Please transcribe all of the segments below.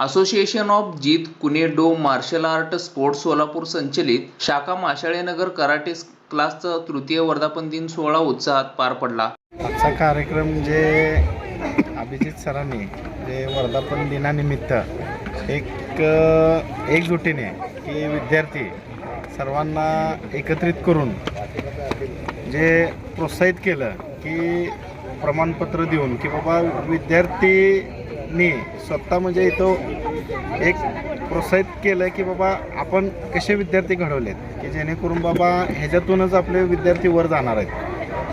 Association of Jeet kune do martial art sports Solapur संचलित शाखा माशाळेनगर karate क्लासचा तृतीय वर्धापन दिन सोहळा उत्साहात पार पडला. आजचा कार्यक्रम जे अभिजित सरांनी जे वर्धापन दिनानिमित्त एक एकजुटीने की विद्यार्थी सर्वांना एकत्रित करून जे प्रोत्साहित केलं की प्रमाणपत्र देऊन की बाबा विद्यार्थी मी स्वतः म्हणजे इथं एक प्रोत्साहित केलं की बाबा आपण कसे विद्यार्थी घडवलेत की जेणेकरून बाबा ह्याच्यातूनच आपले विद्यार्थी वर जाणार आहेत.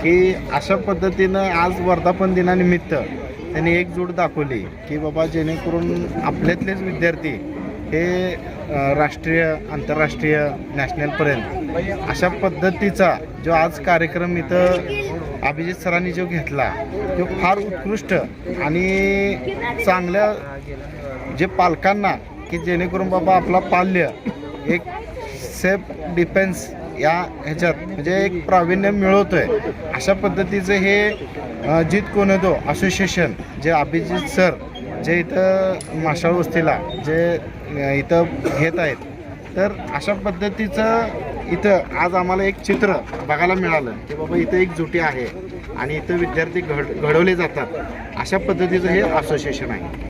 की अशा पद्धतीनं आज वर्धापन दिनानिमित्त त्यांनी एकजूट दाखवली की बाबा जेणेकरून आपल्यातलेच विद्यार्थी हे राष्ट्रीय आंतरराष्ट्रीय नॅशनलपर्यंत अशा पद्धतीचा जो आज कार्यक्रम इथं अभिजित सरांनी जो घेतला तो फार उत्कृष्ट आणि चांगल्या जे पालकांना की जेणेकरून बाबा आपला पाल्य एक सेफ डिफेन्स या ह्याच्यात म्हणजे एक प्रावीण्य मिळवतोय. अशा पद्धतीचं हे जित कोण येतो असोसिएशन जे अभिजित सर जे इथं माशाळ वस्तीला जे इथं घेत आहेत. तर अशा पद्धतीचं इथं आज आम्हाला एक चित्र बघायला मिळालं. की बाबा इथं एक जुटी आहे आणि इथं विद्यार्थी घड घडवले जातात. अशा पद्धतीचं हे असोसिएशन आहे.